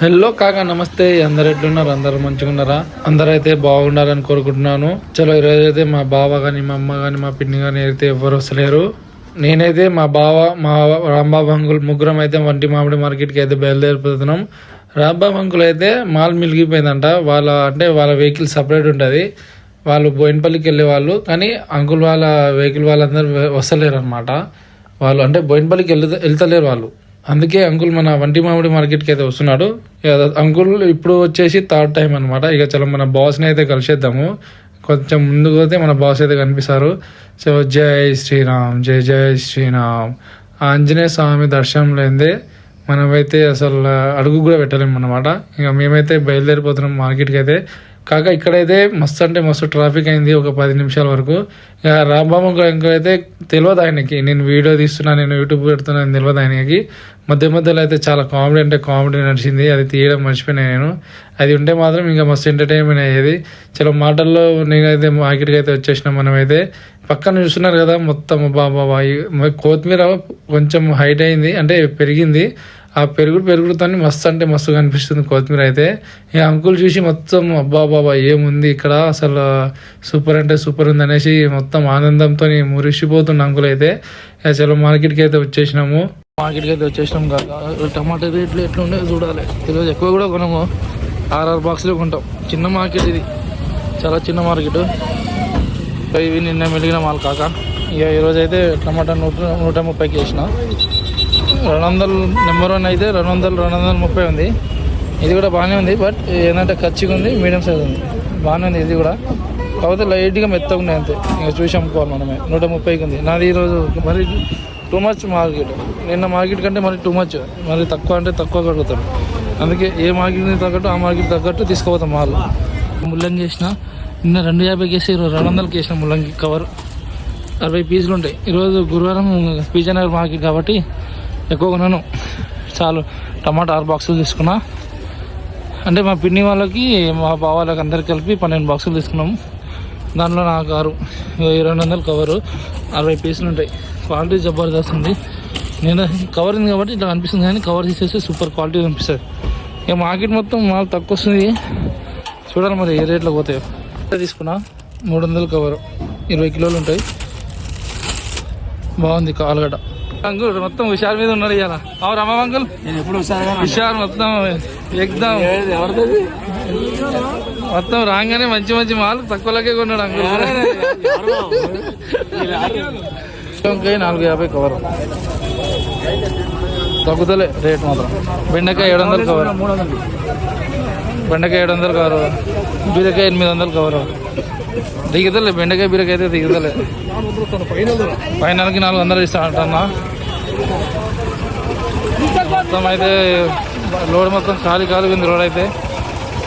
Hello కాకా నమస్తే. అందరు ఎట్లున్నారు? అందరు మంచిగా ఉన్నారా అందరూ అయితే బాగుండాలని కోరుకుంటున్నాను. చలో ఈరోజు అయితే మా బావ కానీ మా అమ్మ కానీ మా పిన్ని కానీ అయితే ఎవరు వస్తలేరు. నేనైతే మా బావ మా రాంబాబు అంకుల్ ముగ్గురం అయితే వంటి మామిడి మార్కెట్కి అయితే బయలుదేరిపోతున్నాం. రాంబాబు అంకుల్ అయితే మాల్ మిలిగిపోయిందంట. వాళ్ళ అంటే వాళ్ళ వెహికల్ సపరేట్ ఉంటుంది. వాళ్ళు బోయినపల్లికి వెళ్ళే వాళ్ళు. కానీ అంకుల్ వాళ్ళ వెహికల్ వాళ్ళందరూ వస్తలేరు అనమాట వాళ్ళు అంటే బోయినపల్లికి వెళ్త వెళ్తలేరు వాళ్ళు. అందుకే అంకుల్ మన వంటి మామిడి మార్కెట్కి అయితే వస్తున్నాడు. అంకుల్ ఇప్పుడు వచ్చేసి థర్డ్ టైం అనమాట ఇక చాలా మన బాస్ని అయితే కలిసేద్దాము. కొంచెం ముందుకు పోతే మన బాస్ అయితే కనిపిస్తారు. సో జై శ్రీరామ్ జై జై శ్రీరామ్. ఆంజనేయ స్వామి దర్శనం లేదే మనమైతే అసలు అడుగు కూడా పెట్టలేము అనమాట ఇక మేమైతే బయలుదేరిపోతున్నాం మార్కెట్కి అయితే. కాక ఇక్కడైతే మస్తు అంటే మస్తు ట్రాఫిక్ అయింది ఒక పది నిమిషాల వరకు. ఇక రాంబాబు ఇంకా అయితే తెలియదు ఆయనకి. నేను వీడియో తీస్తున్నా నేను యూట్యూబ్ పెడుతున్నా అని తెలియదు ఆయనకి. మధ్య మధ్యలో అయితే చాలా కామెడీ అంటే కామెడీ నడిచింది. అది తీయడం మర్చిపోయినా నేను. అది ఉంటే మాత్రం ఇంకా మస్తు ఎంటర్టైన్మెంట్ అయ్యేది. చాలా మాటల్లో నేనైతే మార్కెట్కి అయితే వచ్చేసిన మనమైతే. పక్కన చూస్తున్నారు కదా మొత్తం బాబా కొత్తిమీర కొంచెం హైట్ అయింది. అంటే పెరిగింది. ఆ పెరుగుడు పెరుగుడుతో మస్తు అంటే మస్తుగా అనిపిస్తుంది కొత్తిమీర అయితే. ఈ అంకుల్ చూసి మొత్తం అబ్బా బాబా ఏముంది ఇక్కడ? అసలు సూపర్ అంటే సూపర్ ఉంది అనేసి మొత్తం ఆనందంతో మురిసిపోతుంది అంకుల్ అయితే. అసలు మార్కెట్కి అయితే వచ్చేసినాము. మార్కెట్కి అయితే వచ్చేసినాం కాక టమాటా రేట్లు ఎట్లా చూడాలి. ఈరోజు ఎక్కువ కూడా కొనము. ఆర్ఆర్ బాక్స్లో కొంటాం. చిన్న మార్కెట్ ఇది. చాలా చిన్న మార్కెట్. ఇవి నిన్న మెలిగిన మాల్ కాక. ఇక ఈరోజు అయితే టమాటా నూట నూట ముప్పైకి వేసిన. రెండు వందలు నెంబర్ వన్ అయితే రెండు వందలు రెండు వందల ముప్పై ఉంది. ఇది కూడా బాగానే ఉంది బట్ ఏంటంటే ఖర్చుగా ఉంది మీడియం సైజ్ ఉంది. బాగానే ఉంది ఇది కూడా. కాకపోతే లైట్గా మెత్తగా ఉన్నాయి అంతే. ఇంకా చూసి అమ్ముకోవాలి మనమే. నూట ముప్పైకి ఉంది. నాది ఈరోజు మరి టూ మచ్ మార్కెట్. నిన్న మార్కెట్ కంటే మరి టూ మచ్. మరి తక్కువ అంటే తక్కువ కడుగుతారు. అందుకే ఏ మార్కెట్ని తగ్గట్టు ఆ మార్కెట్ తగ్గట్టు తీసుకుపోతాం మాల్. ముల్లంగి వేసిన నిన్న రెండు యాభైకి వేసి ఈరోజు రెండు వందలకి వేసిన ముల్లంగి కవర్. అరవై పీసులు ఉంటాయి. ఈరోజు గురువారం విజయనగర్ మార్కెట్ కాబట్టి ఎక్కువ కొన్నాను చాలు టమాటా ఆరు బాక్సులు తీసుకున్నా. అంటే మా పిన్ని వాళ్ళకి మా బావ వాళ్ళకి అందరికి కలిపి పన్నెండు బాక్సులు తీసుకున్నాము. దాంట్లో నాకు ఆరు ఇరవై రెండు వందలు కవరు అరవై పీసులు ఉంటాయి. క్వాలిటీ జబర్దస్త్ ఉంది. నేను కవర్ ఉంది కాబట్టి ఇట్లా అనిపిస్తుంది కానీ కవర్ తీసేస్తే సూపర్ క్వాలిటీ అనిపిస్తుంది. ఇక మార్కెట్ మొత్తం మాల్ తక్కువ వస్తుంది. చూడాలి మరి ఏ రేట్లో పోతాయో. తీసుకున్నా. మూడు వందలు కవరు ఇరవై కిలోలు ఉంటాయి. బాగుంది కాలుగడ్డ. అంకుల్ మొత్తం హుషార్ మీద ఉన్నాడు ఇవాళ అవును అమ్మ అంకుల్. నేను ఎప్పుడు హుషార్ మొత్తం ఎగ్దాం. మొత్తం రాగానే మంచి మంచి మాల్ తక్కువలకే కొన్నాడు అంకుల్. వంకాయ నాలుగు యాభై కవర్. తగ్గుతలే రేట్ మాత్రం. బెండకాయ ఏడు వందలు కవర్. బెండకాయ ఏడు వందలు కవర్. బీరకాయ ఎనిమిది వందలు కవర్. దిగుతలే బెండకాయ బీరకాయ అయితే దిగుతలే ఫైనల్కి నాలుగు వందలు ఇస్తా అంటన్నా. మొత్తం అయితే లోడ్ మొత్తం ఖాళీ ఖాళీ ఉంది రోడ్ అయితే.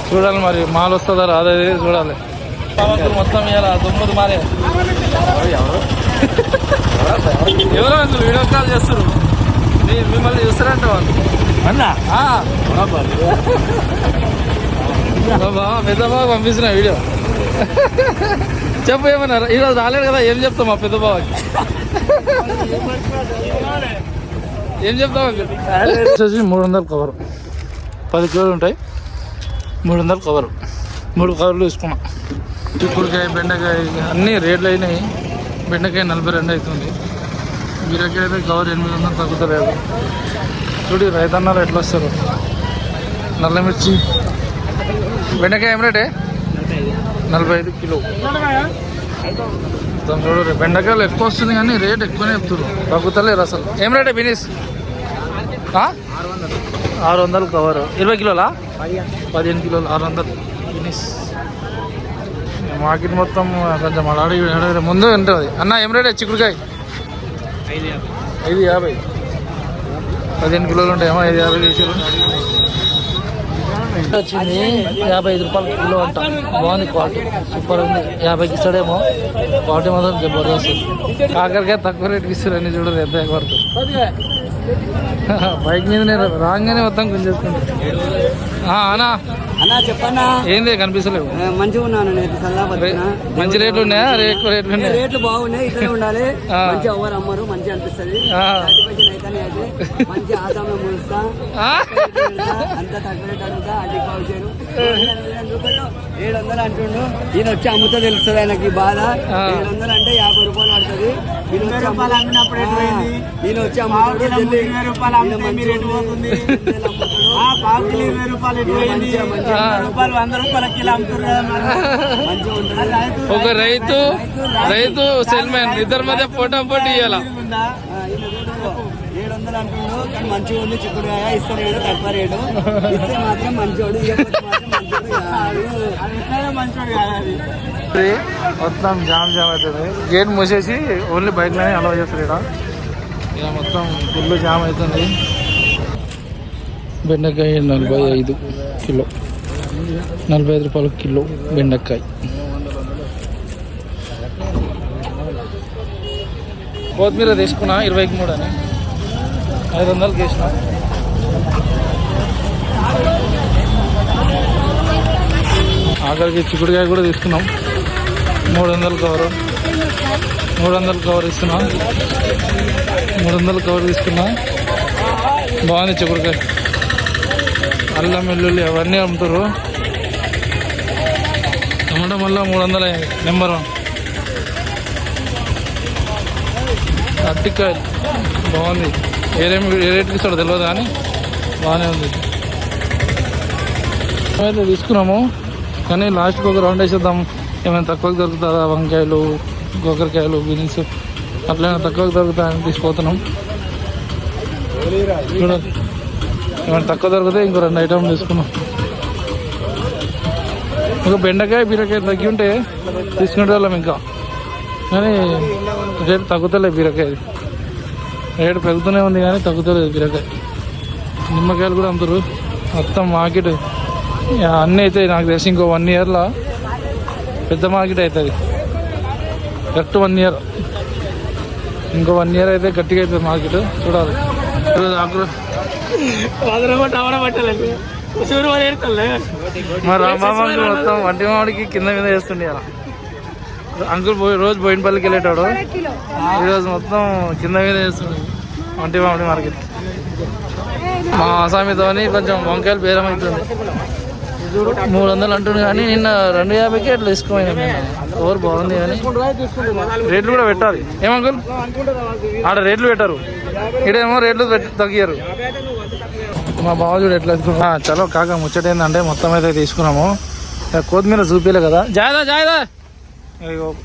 చూడాలి మరి మాల్ వస్తుందా రాదా చూడాలి. మొత్తం ఇవాళ తొమ్మిది మారే ఎవరో అంకుల్ వీడియో కాల్ చేస్తారు మిమ్మల్ని చూస్తారంట వాళ్ళు. అన్నా? ఆ, బాబా? పెద్ద పంపిస్తున్నా వీడియో. చెప్పు ఏమన్నారు? ఈరోజు రాలేదు కదా ఏం చెప్తాం మా పెద్ద బావకి? ఏం చెప్తాం వచ్చేసి మూడు వందలు కవర్ పది కిలోలు ఉంటాయి. మూడు వందలు కవర్ మూడు కవర్లు తీసుకున్నా. చిక్కుడుకాయ బెండకాయ అన్నీ రేట్లు అయినాయి. బెండకాయ నలభై రెండు అవుతుంది. బీరకాయ అయితే కవర్ ఎనిమిది వందలు తగ్గుతలేదు. చూడు రైతన్నారు ఎట్లా వస్తారు? నల్ల మిర్చి. బెండకాయ ఏం రేటే నలభై ఐదు కిలో. మొత్తం చూడు బెండకాయలు ఎక్కువ వస్తుంది కానీ రేట్ ఎక్కువనే చెప్తున్నారు తగ్గుతలేరు అసలు. ఏం రేటే బినీస్? ఆరు వందలు కవర్ ఇరవై కిలోలా? పదిహేను కిలోలు ఆరు వందలు బినీస్. మార్కెట్ మొత్తం కొంచెం అడాడి ముందు ఉంటుంది. అన్న ఏం రేటే చిక్కుడుకాయ? ఐదు యాభై. పదిహేను కిలోలు ఉంటాయేమో ఐదు యాభై కేజీలు వచ్చింది. యాభై ఐదు రూపాయలు కిలో అంట. బాగుంది క్వాలిటీ. సూపర్ ఉంది. యాభైకి ఇస్తాడేమో. క్వాలిటీ మాత్రం జబర్దస్త్. కాకరకాయ తక్కువ రేటుకి ఇస్తారు అన్ని చూడదు ఎంత పడుతుంది బైక్ మీదనే రాగానే మొత్తం కొంచెం ఆ, అనా అన్నా చెప్పన్నా? ఏంది కనిపిస్తలేవు. మంచిగా ఉన్నాను నేను సల్లా మంచి రేట్లు ఉన్నాయా? ఎక్కువ రేట్లు ఉన్నాయా? రేట్లు బాగున్నాయి ఇట్లనే ఉండాలి. మంచి ఎవరు అమ్మరు మంచి అనిపిస్తుంది. మంచి ఆదాంలో ములుస్తా ఆ? అంత తక్కువ రేట్ అడుగుతా ఏడు వందలు అంటుండు. ఈయన వచ్చి అమ్ముతో తెలుస్తుంది ఆయనకి బాధ. ఏడు వందలు అంటే యాభై రూపాయలు పడుతుంది. ఈయన రూపాయలు అమ్మినప్పుడు ఈయన వచ్చి అమ్ముతాడు. మంచిగా మంచిగా మంచిగా. రూపాయలు వంద రూపాయల కిలో అమ్ముతున్నారు మంచిగా ఉంటుంది ఒక రైతు రైతు సెల్మెన్ ఇద్దరి మధ్య పోటా పోటీ ఇవ్వాల. ఏడు వందలు అంటుండు. కానీ మంచిగా ఉంది చిక్కుడుకాయ ఇస్తే రేటు తక్కువ రేటు. ఇస్తే మాత్రం ఇవ్వకపోతే మాత్రం మొత్తం జామ్ జామ్ అవుతుంది గేట్ మూసేసి ఓన్లీ బైక్లోనే అలౌ చేస్తారు ఇక్కడ. ఇక మొత్తం ఫుల్ జామ్ అవుతుంది బెండకాయ నలభై ఐదు కిలో. నలభై ఐదు రూపాయలు కిలో బెండకాయ. కొత్తిమీర తీసుకున్నా ఇరవైకి మూడు అని. ఐదు వందలకి వేసిన. ఆఖరికి చిక్కుడుకాయ కూడా తీసుకున్నాం. మూడు వందల కవర్. మూడు వందల కవర్ ఇస్తున్నాం మూడు వందల కవర్ తీసుకున్నా. బాగుంది చిక్కుడుకాయ. అల్లం వెల్లుల్లి అవన్నీ అమ్ముతారు. అమ్మడం వల్ల మూడు వందల నెంబర్ వన్. అరటికాయలు. బాగుంది. ఏ రేట్ ఏ రేట్కి ఇస్తాడో తెలియదు కానీ బాగానే ఉంది. అయితే తీసుకున్నాము. కానీ లాస్ట్కి ఒక రౌండ్ వేసేద్దాం. ఏమైనా తక్కువకి దొరుకుతుందా వంకాయలు గోకరకాయలు బీన్స్ అట్లైనా తక్కువకి దొరుకుతాయని తీసుకుపోతున్నాం. చూడాలి ఏమైనా తక్కువ దొరికితే ఇంకో రెండు ఐటమ్ తీసుకున్నాం ఇంకా బెండకాయ బీరకాయ తగ్గి ఉంటే తీసుకునే వాళ్ళం ఇంకా. కానీ రేటు తగ్గుతలే బీరకాయ రేటు పెరుగుతూనే ఉంది కానీ తగ్గుతలేదు బీరకాయ. నిమ్మకాయలు కూడా అమ్ముతారు మొత్తం మార్కెట్ అన్నీ అయితే నాకు తెలిసి ఇంకో వన్ ఇయర్లో పెద్ద మార్కెట్ అవుతుంది. కరెక్ట్ వన్ ఇయర్ ఇంకో వన్ ఇయర్ అయితే గట్టిగా అవుతుంది మార్కెట్ చూడాలి. మా రాంబాబు అంకుల్ మొత్తం వంటి మామిడికి కింద మీద వేస్తుండే అలా. అంకుల్ పోయి రోజు బోయినపల్లికి వెళ్ళేటాడు. ఈరోజు మొత్తం కింద మీద వేస్తుండే వంటి మామిడి మార్కెట్ మా ఆసామితోని కొంచెం వంకాయలు బేరం అవుతుంది. మూడు వందలు అంటుంది కానీ నిన్న రెండు యాభైకి అట్లా తీసుకోపోయినా ఓవర్ బాగుంది కానీ. రేట్లు కూడా పెట్టాలి. ఏమంకుల్ ఆడ రేట్లు పెట్టారు. ఇక్కడేమో రేట్లు తగ్గారు మా బావ చూడు ఎట్లా తీసుకున్నా చలో కాక ముచ్చట ఏంటంటే మొత్తం అయితే తీసుకున్నాము. కొత్తిమీర చూపించలే కదా. జాయదా జాయదా.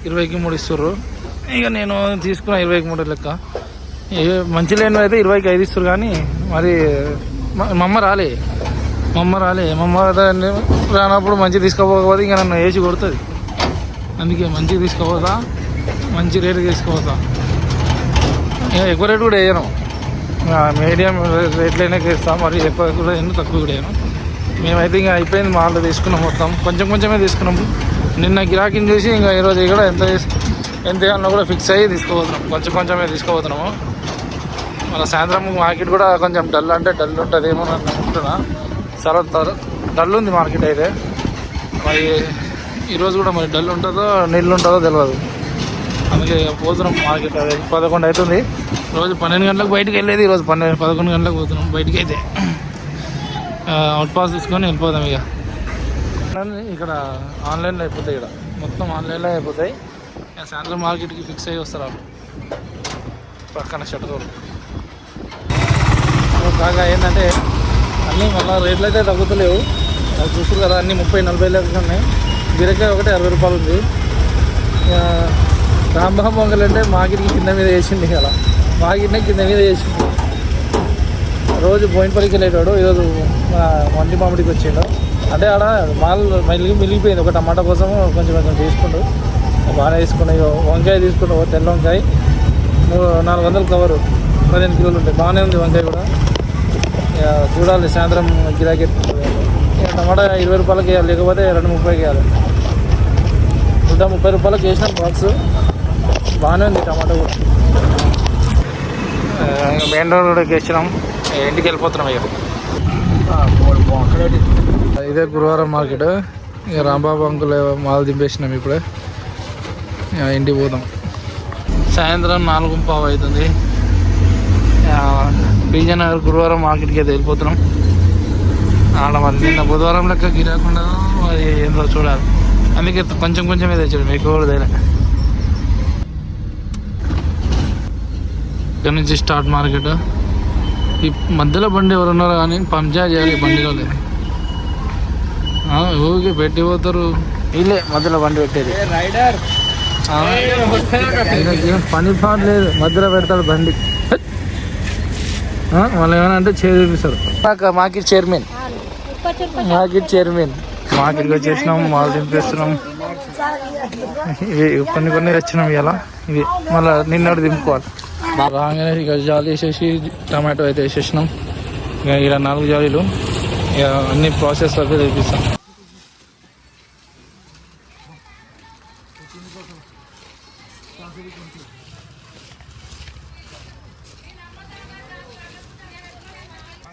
ఇరవైకి మూడు ఇస్తారు ఇక నేను తీసుకున్నా ఇరవైకి మూడు లెక్క. మంచి లేని అయితే ఇరవైకి ఐదు ఇస్తారు కానీ మరి మా అమ్మ రాలే. మా అమ్మ రాలే మా అమ్మ రానప్పుడు మంచిగా తీసుకోపోకపోతే ఇంకా నన్ను వేసి కొడుతుంది. అందుకే మంచిగా తీసుకోపోతా మంచి రేటు తీసుకోపోతా. ఇంకా ఎక్కువ రేటు కూడా వేయను. మీడియం రేట్లైనా ఇస్తాం మరి ఎక్కువ కూడా వేయను తక్కువ కూడా వేయను. మేమైతే ఇంకా అయిపోయింది మాల్లో తీసుకున్నాం మొత్తం. కొంచెం కొంచెమే తీసుకున్నాము నిన్న గిరాకీని చూసి ఇంకా ఈరోజు ఇక్కడ ఎంత ఎంత అన్నా కూడా ఫిక్స్ అయ్యి తీసుకోబోతున్నాం కొంచెం కొంచెమే తీసుకోబోతున్నాము మళ్ళీ సాయంత్రం మార్కెట్ కూడా కొంచెం డల్ అంటే డల్ ఉంటుంది ఏమో అని అనుకుంటున్నా. చాలా డల్ ఉంది మార్కెట్ అయితే. మరి ఈరోజు కూడా మరి డల్ ఉంటుందో నీళ్ళు ఉంటుందో తెలియదు అందుకే పోతున్నాం మార్కెట్ అదే. పదకొండు అవుతుంది. రోజు పన్నెండు గంటలకు బయటకు వెళ్ళేది ఈరోజు పన్నెండు పదకొండు గంటలకు పోతున్నాం బయటకు అయితే అవుట్ పాస్ తీసుకొని వెళ్ళిపోదాం ఇక. ఇక్కడ ఆన్లైన్లో అయిపోతాయి ఇక్కడ. మొత్తం ఆన్లైన్లో అయిపోతాయి. సాయంత్రం మార్కెట్కి ఫిక్స్ అయ్యి వస్తారు వాళ్ళు. పక్కన షట్టర్ బాగా ఏంటంటే అన్నీ మళ్ళీ రేట్లు అయితే తగ్గుతలేవు. అది చూస్తారు కదా అన్నీ ముప్పై నలభై లెక్కలు ఉన్నాయి. బీరకాయ ఒకటి అరవై రూపాయలు ఉంది. రాంబాబు పొంగల్ అంటే మార్కెట్కి కింద మీద వేసింది కదా మార్కెట్నే కింద మీద వేసింది. రోజు బోయినపల్లికి వెళ్ళేటాడు ఈరోజు మా వంటి మామిడికి వచ్చిండు. అంటే ఆడ మాల్ మెలిగి మిలిగిపోయింది. ఒక టమాటా కోసం కొంచెం కొంచెం తీసుకుండు. బాగానే తీసుకున్నా ఇగో వంకాయ తీసుకుండు తెల్ల వంకాయ. మూడు నాలుగు వందలు కవరు. పదిహేను కిలోలు ఉంటాయి. బాగానే ఉంది వంకాయ కూడా. చూడాలి సాయంత్రం గిరాకీ టమాటా ఇరవై రూపాయలకి వేయాలి లేకపోతే రెండు ముప్పైకి వేయాలి. నూట ముప్పై రూపాయలకి వేసిన బాక్స్. బాగానే ఉంది టమాటా కూడా. మెయిన్ రోడ్ కూడా ఎక్కించినాం ఇంటికి వెళ్ళిపోతున్నాం ఇక. ఇదే గురువారం మార్కెట్. ఇక రాంబాబు అంకుల్ మాలు దింపేసినాం ఇప్పుడే. ఇంటికి పోదాం. సాయంత్రం నాలుగు పావు అవుతుంది. బీజనగర్ గురువారం మార్కెట్కి అయితే వెళ్ళిపోతున్నాం. ఆడ మరి నిన్న బుధవారం లెక్క గిరాకుండా అది ఏందో చూడాలి. అందుకే కొంచెం కొంచెం తెచ్చాడు మీకు కూడా ఇక్కడ నుంచి స్టార్ట్ మార్కెట్. ఈ మధ్యలో బండి ఎవరు ఉన్నారో కానీ పంచాయతీ చేయాలి బండిలో ఊరికే పెట్టి పోతారు. వీళ్ళే మధ్యలో బండి పెట్టేది. పని పాట లేదు మధ్యలో పెడతాడు బండి. వాళ్ళు ఏమైనా అంటే చేరు చూపిస్తారు. మాకు మార్కెట్ చైర్మన్. Market chairman. మార్కెట్కి వచ్చేసినాం మాల్ దింపేస్తున్నాం. ఇవి కొన్ని కొన్ని తెచ్చినాం ఇలా ఇవి మళ్ళీ నిన్నటి దింపుకోవాలి. రాగానే ఇక జాలి వేసేసి టమాటో అయితే వేసేసినాం. ఇక ఇలా నాలుగు జాలీలు. ఇక అన్ని ప్రాసెస్ వరకు తెప్పిస్తాం.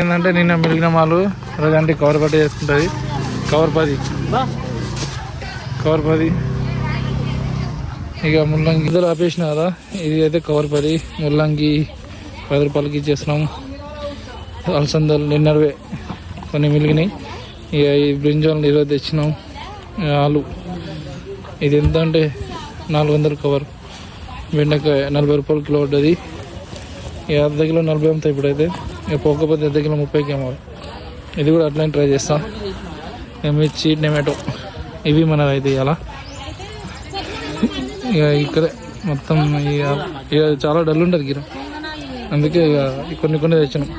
ఏంటంటే నిన్న మిలిగిన మాలు రోజంటే కవర్ పట్టి చేసుకుంటుంది. కవర్ పది. కవర్ పది. ఇక ముల్లంగి ఇద్దరు ఆపేసిన కదా ఇది అయితే కవర్ పది. ముల్లంగి పది రూపాయలకి ఇచ్చేస్తున్నాం అలసందలు నిన్నరవే కొన్ని మిలిగినాయి. ఇక ఈ బ్రింజాలు ఈరోజు తెచ్చినాం. ఆలు. ఇది ఎంత అంటే నాలుగు వందలు కవర్ బెండకాయ నలభై రూపాయలు కిలో పడ్డది. అర్ధ కిలో నలభై అమ్ముతాయి ఇప్పుడైతే. ఇక పోకపోతే అర్ధ కిలో ముప్పైకి అమ్మాలి. ఇది కూడా అట్లనే ట్రై చేస్తా. మిర్చి టమాటో ఇవి మనది అయితే ఇవాళ ఇక ఇక్కడే మొత్తం ఇక ఇక చాలా డల్ ఉంటుంది గిర. అందుకే ఇక కొన్ని కొన్ని తెచ్చినాం.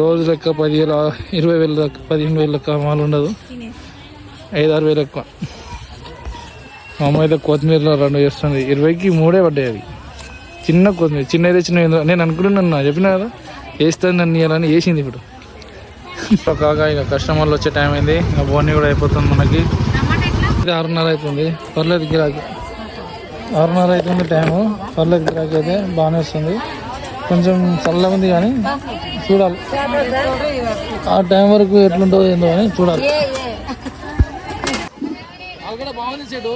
రోజు లెక్క పదివేల ఇరవై వేల లెక్క పదిహేను వేల లెక్క మాలు ఉండదు. ఐదు ఆరు వేలు ఎక్కువ మా అమ్మ అయితే కొత్తిమీరలో రెండు చేస్తుంది. ఇరవైకి మూడే పడ్డాయి అవి. చిన్న కొత్తిమీర చిన్న తెచ్చిన నేను అనుకుంటున్నాను చెప్పిన కదా? వేస్తాను నన్ను ఇవ్వాలని వేసింది ఇప్పుడు. కాగా ఇక కస్టమర్లు వచ్చే టైం అయింది. ఇంకా బోని కూడా అయిపోతుంది మనకి. ఆరున్నర అవుతుంది పర్లేదు గిరాకీ. ఆరున్నర అవుతుంది టైము పర్లేదు గిరాకీ అయితే బాగానే వస్తుంది. కొంచెం చల్లగా ఉంది కానీ చూడాలి. ఆ టైం వరకు ఎట్లుంటుందో ఏందో అని చూడాలి. బాగుంది చెడు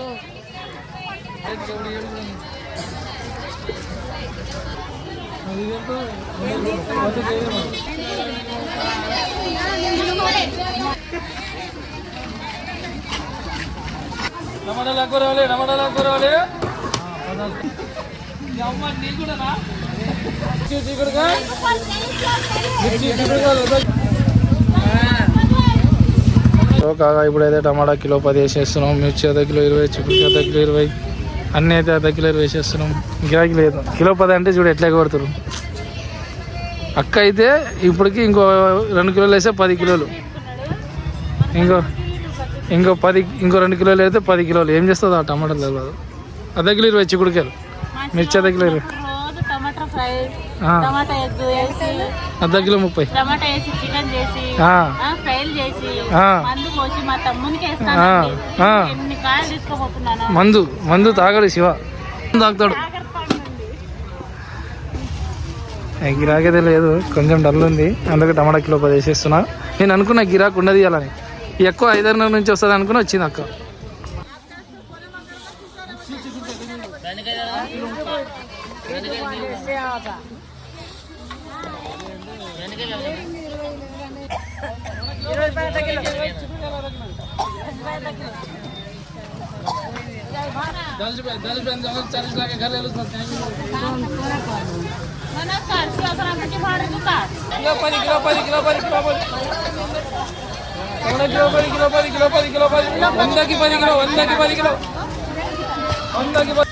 టమాటాలు ఎక్కువ రావాలి టమాటాలు ఎక్కువ రావాలి మిర్చి మిర్చి సో కాగా ఇప్పుడైతే టమాటా కిలో పది వేసేస్తున్నాం. మిర్చి అర్ధ కిలో ఇరవై చిక్కుడు అర్ధ కిలో ఇరవై. అన్నీ అయితే అర్ధ కిలో వేసేస్తున్నాం. గిరాకీ లేదు. కిలో పది అంటే చూడు ఎట్లా కొడుతురు అక్క అయితే ఇప్పటికి ఇంకో రెండు కిలోలు వేస్తే పది కిలోలు. ఇంకో ఇంకో పది ఇంకో రెండు కిలోలు అయితే పది కిలోలు. ఏం చేస్తుంది ఆ టమాటాలు? తెలియదు అర్ధ కిలో ఇరవై చిక్కుడుకాయలు. మిర్చి అర్ధ కిలో ఇరవై. ఫ్రై ఆ, టమాటా ఎగ్ వేసి అర్ధ కిలో ముప్పై. టమాటా వేసి చికెన్ చేసి ఆ, ఆ, ఫ్రైలు చేసి ఆ. మందు పోసి మా తమ్మునికి ఆ, వేస్తాను ఆ. ఎన్ని కాయలు తీసుకోబోతున్నాను. మందు మందు తాగడు శివ. తాగుతాడు. ఏ గిరాకైతే లేదు కొంచెం డల్ ఉంది. అందుకే టమాటా కిలో పది వేసేస్తున్నా. నేను అనుకున్నా గిరాకు ఉండదు అలాని ఎక్కువ ఐదారున్నర నుంచి వస్తుంది అనుకుని వచ్చింది అక్క. दस रुपये किलो पाणी किलो पाणी किलो किलो पाणी किलो पाणी किलो पाणी किलो पाणी किलो पाणी वंदा की किलो वंदा की पाणी किलो. वंदा किलो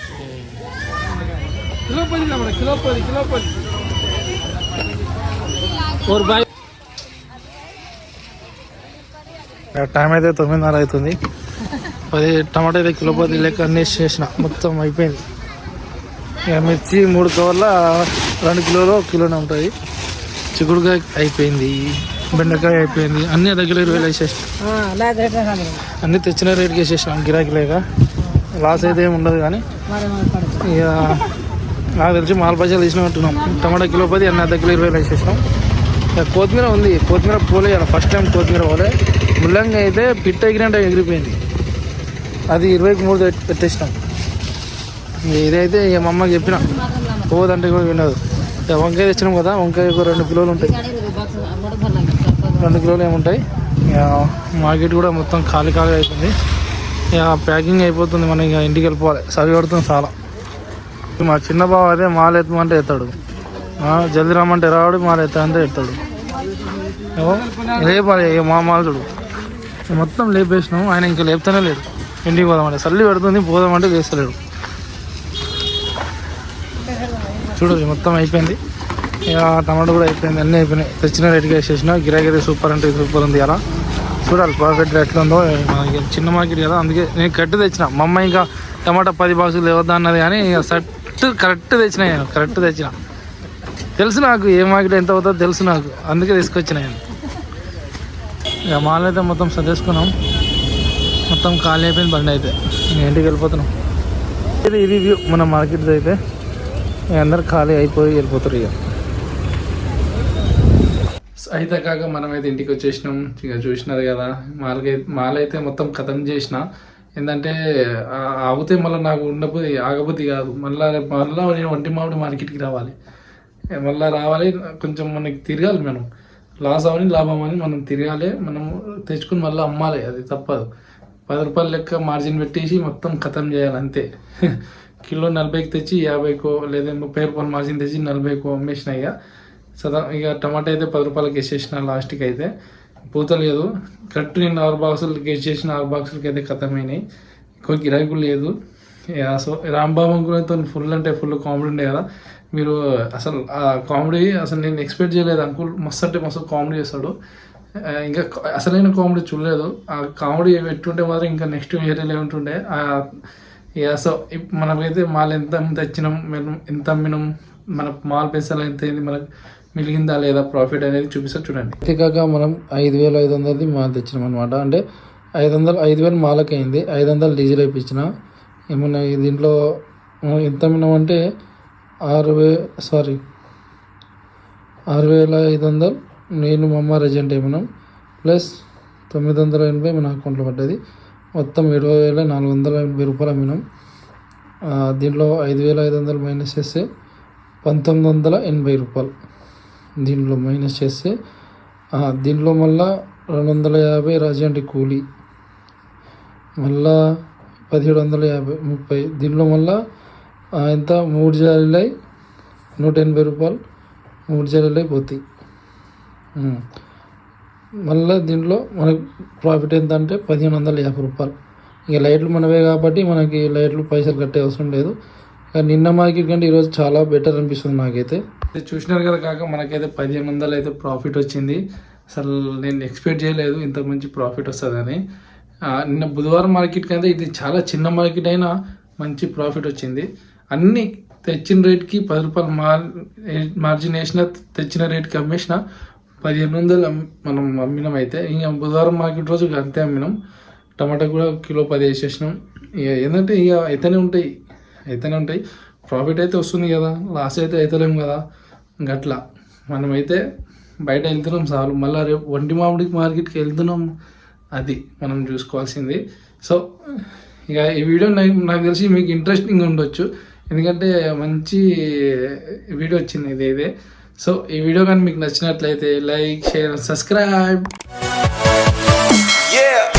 किलो पाणी किलो पाणी और बाय टाइम आहे ते तुम्ही नारायण तुम्ही. పది టమాటా అయితే కిలో పది లెక్క అన్ని చేసిన. మొత్తం అయిపోయింది. ఇక మిర్చి మూడు కవర్ల రెండు కిలోలు కిలోనే ఉంటుంది చిక్కుడుకాయ అయిపోయింది బెండకాయ అయిపోయింది అన్ని దగ్గర ఇరవై వేసేసిన. అన్ని తెచ్చిన రేటుకి వేసేసినాం గిరాకీ లేక. లాస్ అయితే ఏమి ఉండదు కానీ. ఇక నాకు తెలిసి మాల్ పైసలు తీసుకున్నట్టున్నాం టమాటా కిలో పది అన్ని దగ్గర ఇరవై వేసేసినాం. ఇక కొత్తిమీర ఉంది. కొత్తిమీర పోలే ఫస్ట్ టైం కొత్తిమీర పోలే. ముల్లంగా అయితే పిట్ట ఎగిరినట్టు ఎగిరిపోయింది. అది ఇరవైకి మూడు పెట్టేసినాం. ఇదైతే ఇక మా అమ్మకి చెప్పిన. పోదంటే కూడా వినదు. ఇక వంకాయ తెచ్చినాం కదా వంకాయ ఒక రెండు కిలోలు ఉంటాయి. రెండు కిలోలు ఏముంటాయి. ఇక మార్కెట్ కూడా మొత్తం ఖాళీ ఖాళీ అయిపోయింది. ఇక ప్యాకింగ్ అయిపోతుంది మనం ఇక ఇంటికి వెళ్ళిపోవాలి. సవి పడుతుంది చాలా. మా చిన్న బావ అదే మాల ఎత్తమంటే ఎత్తాడు. జల్ది రమ్మంటే రావడు మాల ఎత్తామంటే ఎత్తాడు. లేపాలి ఇక మా మాల చూడు. మొత్తం లేపేసినాం. ఆయన ఇంకా లేపుతానే లేడు. ఇంటికి పోదామంటే చల్లి పెడుతుంది పోదామంటే లేస్తలేడు చూడు మొత్తం అయిపోయింది. ఇక టమాటో కూడా అయిపోయింది అన్నీ అయిపోయినాయి. తెచ్చిన రేటుకి వేసేసిన గిరాకీ సూపర్ అంటే సూపర్ ఉంది అలా చూడాలి ప్రాఫిట్ ఎట్లా ఉందో చిన్న మార్కెట్ కదా అందుకే నేను కరెక్ట్ తెచ్చిన. మా అమ్మ ఇంకా టమాటా పది బాక్సులు లేవద్దా అన్నది కానీ ఇక సెట్ కరెక్ట్ తెచ్చిన నేను కరెక్ట్ తెచ్చిన. తెలుసు నాకు ఏ మార్కెట్ ఎంత అవుతుందో తెలుసు నాకు. అందుకే తీసుకొచ్చిన నేను. ఇక మాలైతే అయితే మొత్తం సర్దేసుకున్నాం. మొత్తం ఖాళీ అయిపోయింది బండి అయితే. ఇంటికి వెళ్ళిపోతున్నాం. ఇది ఇది వ్యూ మన మార్కెట్ అయితే. ఇక అందరు ఖాళీ అయిపోయి వెళ్ళిపోతారు ఇక. అయితే కాక మనం అయితే ఇంటికి వచ్చేసినాం. ఇక చూసినారు కదా మాలకి మాల అయితే మొత్తం ఖతం చేసిన. ఏంటంటే ఆగితే మళ్ళీ నాకు ఉండబుద్ధి ఆగబుద్ధి కాదు. మళ్ళీ మళ్ళీ నేను ఒంటి మామిడి మార్కెట్కి రావాలి. మళ్ళీ రావాలి కొంచెం మనకి తిరగాలి మనం. లాస్ అవని లాభం అని మనం తిరగాలి. మనం తెచ్చుకుని మళ్ళీ అమ్మాలి అది తప్పదు. పది రూపాయల లెక్క మార్జిన్ పెట్టేసి మొత్తం ఖతం చేయాలి అంతే. కిలో నలభైకి తెచ్చి యాభైకో లేదా ముప్పై రూపాయలు మార్జిన్ తెచ్చి నలభైకో అమ్మేసిన ఇక. సదా ఇక టమాటా అయితే పది రూపాయలకి వేసేసిన లాస్ట్కి అయితే. పోతలేదు కరెక్ట్ నేను ఆరు బాక్సులు గెట్ చేసిన ఆరు బాక్సులకి అయితే ఖతమైనాయి ఎక్కువ గిరాకులు లేదు. సో రాంబాబు అంకులతో ఫుల్ అంటే ఫుల్ కామెడీ ఉండే కదా. మీరు అసలు ఆ కామెడీ అసలు నేను ఎక్స్పెక్ట్ చేయలేదు. అంకుల్ మస్తు అంటే మస్తు కామెడీ చేస్తాడు. ఇంకా అసలైన కామెడీ చూడలేదు. ఆ కామెడీ పెట్టుంటే మాత్రం ఇంకా నెక్స్ట్ వేరే ఉంటుండే. ఇక సో మనకైతే మాల్ ఎంత తెచ్చినాం మనం ఎంత అమ్మినాం మన మాల్ పైసలు ఎంత అయింది మనకు మిలిగిందా లేదా ప్రాఫిట్ అనేది చూపిస్తా చూడండి. అంతేకాక మనం ఐదు వేల ఐదు వందలది మాల్ తెచ్చినాం అనమాట అంటే ఐదు వందలు ఐదు వేలు మాలకి అయింది. ఐదు వందలు డీజిల్ అయిపించిన ఏమన్నా దీంట్లో మనం ఎంత అమ్మినామంటే ఆరు వే సారీ ఆరు వేల ఐదు వందలు నేను మా అమ్మ రెజెంట్ ఏమన్నాం? ప్లస్ తొమ్మిది వందల ఎనభై మన అకౌంట్లో పడ్డది. మొత్తం ఇరవై వేల నాలుగు వందల ఎనభై రూపాయలు అమ్మినాం. దీనిలో దీంట్లో ఐదు వేల ఐదు వందలు మైనస్ చేస్తే పంతొమ్మిది వందల ఎనభై రూపాయలు. దీంట్లో మైనస్ చేస్తే దీనిలో దీంట్లో మళ్ళా రెండు వందల యాభై రాజంటి కూలీ. మళ్ళా పదిహేడు వందల యాభై ముప్పై. దీంట్లో మళ్ళా ఎంత? మూడు జాలీలై నూట ఎనభై రూపాయలు. మూడు జాలీలై పోతాయి. మళ్ళీ దీంట్లో మనకు ప్రాఫిట్ ఎంత అంటే పదిహేను వందల యాభై రూపాయలు. ఇక లైట్లు మనవే కాబట్టి మనకి లైట్లు పైసలు కట్టే అవసరం లేదు. నిన్న మార్కెట్ కంటే ఈరోజు చాలా బెటర్ అనిపిస్తుంది నాకైతే. చూసినారు కదా కాక మనకైతే పదిహేను వందలు అయితే ప్రాఫిట్ వచ్చింది. అసలు నేను ఎక్స్పెక్ట్ చేయలేదు ఇంత మంచి ప్రాఫిట్ వస్తుందని. నిన్న బుధవారం మార్కెట్కి అయితే ఇది చాలా చిన్న మార్కెట్ అయినా మంచి ప్రాఫిట్ వచ్చింది. అన్ని తెచ్చిన రేట్కి పది రూపాయలు మార్ మార్జిన్ వేసిన తెచ్చిన రేట్కి అమ్మేసిన పదిహేను వందలు మనం అమ్మినాం అయితే ఇంకా బుధవారం మార్కెట్ రోజు అంతే అమ్మినాం. టమాటా కూడా కిలో పది వేసేసినాం ఇక ఏంటంటే ఇక అయితేనే ఉంటాయి. అయితేనే ఉంటాయి. ప్రాఫిట్ అయితే వస్తుంది కదా. లాస్ అయితే అవుతలేం కదా. గట్లా. మనమైతే బయట వెళ్తున్నాం చాలు మళ్ళీ రేపు ఒంటి మామిడికి మార్కెట్కి వెళ్తున్నాం. అది మనం చూసుకోవాల్సింది. సో ఇక ఈ వీడియో నాకు నాకు తెలిసి మీకు ఇంట్రెస్టింగ్ ఉండొచ్చు. ఎందుకంటే మంచి వీడియో వచ్చింది ఇది ఇదే. సో ఈ వీడియో కానీ మీకు నచ్చినట్లయితే లైక్ షేర్ సబ్స్క్రైబ్ Yeah.